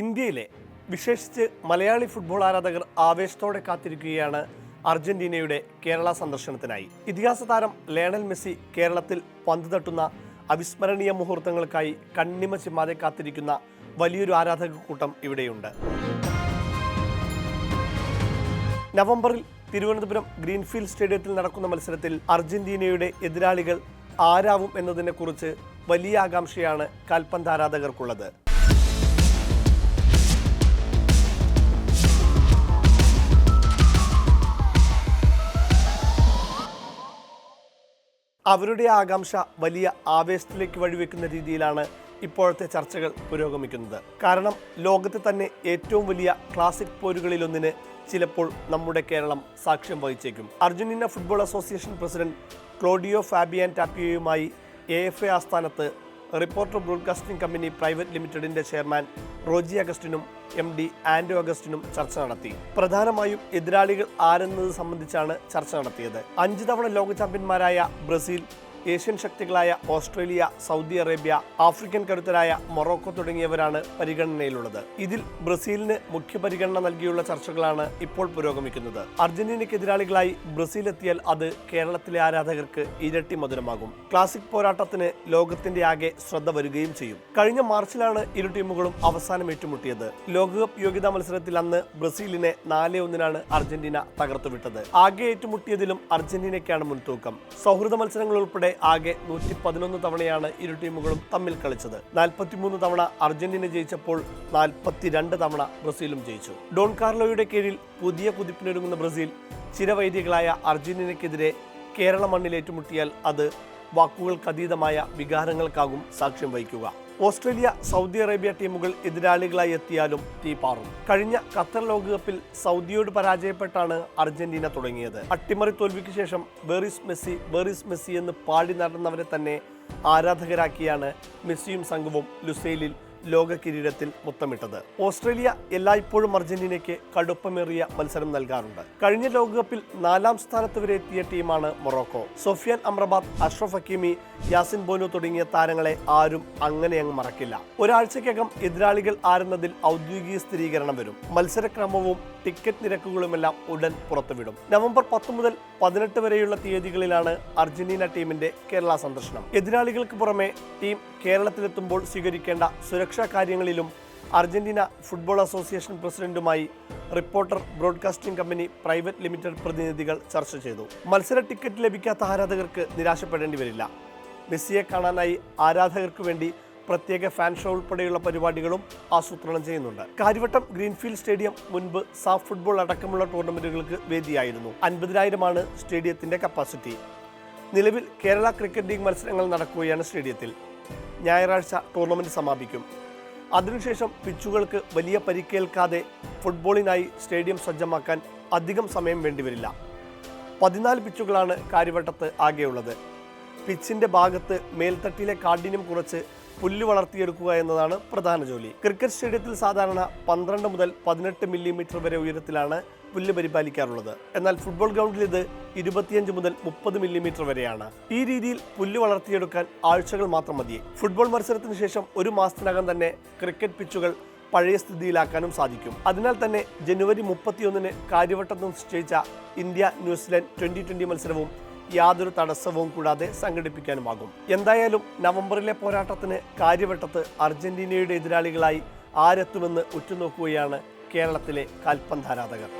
ഇന്ത്യയിലെ വിശേഷിച്ച് മലയാളി ഫുട്ബോൾ ആരാധകർ ആവേശത്തോടെ കാത്തിരിക്കുകയാണ് അർജന്റീനയുടെ കേരള സന്ദർശനത്തിനായി. ഇതിഹാസ താരം ലയണൽ മെസ്സി കേരളത്തിൽ പന്ത് തട്ടുന്ന അവിസ്മരണീയ മുഹൂർത്തങ്ങൾക്കായി കണ്ണിമ ചിമ്മാതെ കാത്തിരിക്കുന്ന വലിയൊരു ആരാധക കൂട്ടം ഇവിടെയുണ്ട്. നവംബറിൽ തിരുവനന്തപുരം ഗ്രീൻഫീൽഡ് സ്റ്റേഡിയത്തിൽ നടക്കുന്ന മത്സരത്തിൽ അർജന്റീനയുടെ എതിരാളികൾ ആരാവും എന്നതിനെക്കുറിച്ച് വലിയ ആകാംക്ഷയാണ് കാൽപന്ത് ആരാധകർക്കുള്ളത്. അവരുടെ ആകാംക്ഷ വലിയ ആവേശത്തിലേക്ക് വഴിവെക്കുന്ന രീതിയിലാണ് ഇപ്പോഴത്തെ ചർച്ചകൾ പുരോഗമിക്കുന്നത്. കാരണം ലോകത്തെ തന്നെ ഏറ്റവും വലിയ ക്ലാസിക് പോരുകളിലൊന്നിന് ചിലപ്പോൾ നമ്മുടെ കേരളം സാക്ഷ്യം വഹിച്ചേക്കും. Argentina football association president Claudio Fabian ടാപ്പിയോയുമായി A F A ആസ്ഥാനത്ത് റിപ്പോർട്ടർ ബ്രോഡ്കാസ്റ്റിംഗ് കമ്പനി പ്രൈവറ്റ് ലിമിറ്റഡിന്റെ ചെയർമാൻ റോജി അഗസ്റ്റിനും എം ഡി ആൻഡോ അഗസ്റ്റിനും ചർച്ച നടത്തി. പ്രധാനമായും എതിരാളികൾ ആരെന്നത് സംബന്ധിച്ചാണ് ചർച്ച നടത്തിയത്. അഞ്ച് തവണ ലോക ചാമ്പ്യന്മാരായ ബ്രസീൽ ഏഷ്യൻ ശക്തികളായ ഓസ്ട്രേലിയ സൗദി അറേബ്യ ആഫ്രിക്കൻ കരുത്തരായ മൊറോക്കോ തുടങ്ങിയവരാണ് പരിഗണനയിലുള്ളത്. ഇതിൽ ബ്രസീലിന് മുഖ്യ പരിഗണന നൽകിയുള്ള ചർച്ചകളാണ് ഇപ്പോൾ പുരോഗമിക്കുന്നത്. അർജന്റീനയ്ക്ക് എതിരാളികളായി ബ്രസീൽ എത്തിയാൽ അത് കേരളത്തിലെ ആരാധകർക്ക് ഇരട്ടി മധുരമാകും. ക്ലാസിക് പോരാട്ടത്തിന് ലോകത്തിന്റെ ആകെ ശ്രദ്ധ വരികയും ചെയ്യും. കഴിഞ്ഞ മാർച്ചിലാണ് ഇരു ടീമുകളും അവസാനം ഏറ്റുമുട്ടിയത്. ലോകകപ്പ് യോഗ്യതാ മത്സരത്തിൽ അന്ന് ബ്രസീലിനെ നാല് ഒന്നിനാണ് അർജന്റീന തകർത്തുവിട്ടത്. ആകെ ഏറ്റുമുട്ടിയതിലും അർജന്റീനയ്ക്കാണ് മുൻതൂക്കം. സൗഹൃദ മത്സരങ്ങൾ ഉൾപ്പെടെ ആകെ നൂറ്റി പതിനൊന്ന് തവണയാണ് ഇരു ടീമുകളും തമ്മിൽ കളിച്ചത്. നാൽപ്പത്തിമൂന്ന് തവണ അർജന്റീന ജയിച്ചപ്പോൾ നാൽപ്പത്തിരണ്ട് തവണ ബ്രസീലും ജയിച്ചു. ഡോൺ കാർലോയുടെ കീഴിൽ പുതിയ കുതിപ്പിനൊരുങ്ങുന്ന ബ്രസീൽ ചിരവൈദികളായ അർജന്റീനയ്ക്കെതിരെ കേരള മണ്ണിൽ ഏറ്റുമുട്ടിയാൽ അത് വാക്കുകൾക്കതീതമായ വികാരങ്ങൾക്കാകും സാക്ഷ്യം വഹിക്കുക. ഓസ്ട്രേലിയ സൗദി അറേബ്യ ടീമുകൾ എതിരാളികളായി എത്തിയാലും തീ പാറും. കഴിഞ്ഞ ഖത്തർ ലോകകപ്പിൽ സൗദിയോട് പരാജയപ്പെട്ടാണ് അർജന്റീന തുടങ്ങിയത്. അട്ടിമറി തോൽവിക്ക് ശേഷം ബെറിസ് മെസ്സി ബെറിസ് മെസ്സി എന്ന് പാടി നടന്നവരെ തന്നെ ആരാധകരാക്കിയാണ് മെസ്സിയും സംഘവും ലുസൈലിൽ ലോക കിരീടത്തിൽ മുത്തമിട്ടത്. ഓസ്ട്രേലിയ എല്ലായ്പ്പോഴും അർജന്റീനയ്ക്ക് കടുപ്പമേറിയ മത്സരം നൽകാറുണ്ട്. കഴിഞ്ഞ ലോകകപ്പിൽ നാലാം സ്ഥാനത്ത് വരെ എത്തിയ ടീമാണ് Morocco. Sofiane Amrabat Achraf Hakimi Yassine Bounou തുടങ്ങിയ താരങ്ങളെ ആരും അങ്ങനെ അങ്ങ് മറക്കില്ല. ഒരാഴ്ചക്കകം എതിരാളികൾ ആരുന്നതിൽ ഔദ്യോഗിക സ്ഥിരീകരണം വരും. മത്സരക്രമവും ടിക്കറ്റ് നിരക്കുകളുമെല്ലാം ഉടൻ പുറത്തുവിടും. നവംബർ പത്ത് മുതൽ പതിനെട്ട് വരെയുള്ള തീയതികളിലാണ് അർജന്റീന ടീമിന്റെ കേരള സന്ദർശനം. എതിരാളികൾക്ക് പുറമെ ടീം കേരളത്തിലെത്തുമ്പോൾ സ്വീകരിക്കേണ്ട സുരക്ഷാ കാര്യങ്ങളിലും അർജന്റീന ഫുട്ബോൾ അസോസിയേഷൻ പ്രസിഡന്റുമായി reporter broadcasting company private limited പ്രതിനിധികൾ ചർച്ച ചെയ്തു. മത്സര ടിക്കറ്റ് ലഭിക്കാത്ത ആരാധകർക്ക് നിരാശപ്പെടേണ്ടി വരില്ല. മെസ്സിയെ കാണാനായി ആരാധകർക്ക് വേണ്ടി പ്രത്യേക ഫാൻ ഷോ ഉൾപ്പെടെയുള്ള പരിപാടികളും ആസൂത്രണം ചെയ്യുന്നുണ്ട്. കാര്യവട്ടം ഗ്രീൻഫീൽഡ് സ്റ്റേഡിയം മുൻപ് സാഫ് ഫുട്ബോൾ അടക്കമുള്ള ടൂർണമെന്റുകൾക്ക് വേദിയായിരുന്നു. അൻപതിനായിരമാണ് സ്റ്റേഡിയത്തിന്റെ കപ്പാസിറ്റി. നിലവിൽ കേരള ക്രിക്കറ്റ് ലീഗ് മത്സരങ്ങൾ നടക്കുകയാണ് സ്റ്റേഡിയത്തിൽ. ഞായറാഴ്ച ടൂർണമെന്റ് സമാപിക്കും. അതിനുശേഷം പിച്ചുകൾക്ക് വലിയ പരിക്കേൽക്കാതെ ഫുട്ബോളിനായി സ്റ്റേഡിയം സജ്ജമാക്കാൻ അധികം സമയം വേണ്ടിവരില്ല. പതിനാല് പിച്ചുകളാണ് കാര്യവട്ടത്ത് ആകെയുള്ളത്. പിച്ചിന്റെ ഭാഗത്ത് മേൽത്തട്ടിലെ കാഠിന്യം കുറച്ച് പുല്ല് വളർത്തിയെടുക്കുക എന്നതാണ് പ്രധാന ജോലി. ക്രിക്കറ്റ് സ്റ്റേഡിയത്തിൽ സാധാരണ പന്ത്രണ്ട് മുതൽ പതിനെട്ട് മില്ലിമീറ്റർ വരെ ഉയരത്തിലാണ് പുല്ല് പരിപാലിക്കാറുള്ളത്. എന്നാൽ ഫുട്ബോൾ ഗ്രൗണ്ടിൽ ഇത് ഇരുപത്തിയഞ്ച് മുതൽ മുപ്പത് മില്ലിമീറ്റർ വരെയാണ്. ഈ രീതിയിൽ പുല്ല് വളർത്തിയെടുക്കാൻ ആഴ്ചകൾ മാത്രം മതി. ഫുട്ബോൾ മത്സരത്തിന് ശേഷം ഒരു മാസത്തിനകം തന്നെ ക്രിക്കറ്റ് പിച്ചുകൾ പഴയ സ്ഥിതിയിലാക്കാനും സാധിക്കും. അതിനാൽ തന്നെ ജനുവരി മുപ്പത്തിയൊന്നിന് കാര്യവട്ടം നിശ്ചയിച്ച ഇന്ത്യ ന്യൂസിലാൻഡ് ട്വന്റി ട്വന്റി മത്സരവും യാതൊരു തടസ്സവും കൂടാതെ സംഘടിപ്പിക്കാനുമാകും. എന്തായാലും നവംബറിലെ പോരാട്ടത്തിന് കാര്യവട്ടത്ത് അർജന്റീനയുടെ എതിരാളികളായി ആരെത്തുമെന്ന് ഉറ്റുനോക്കുകയാണ് കേരളത്തിലെ കാൽപന്താരാധകർ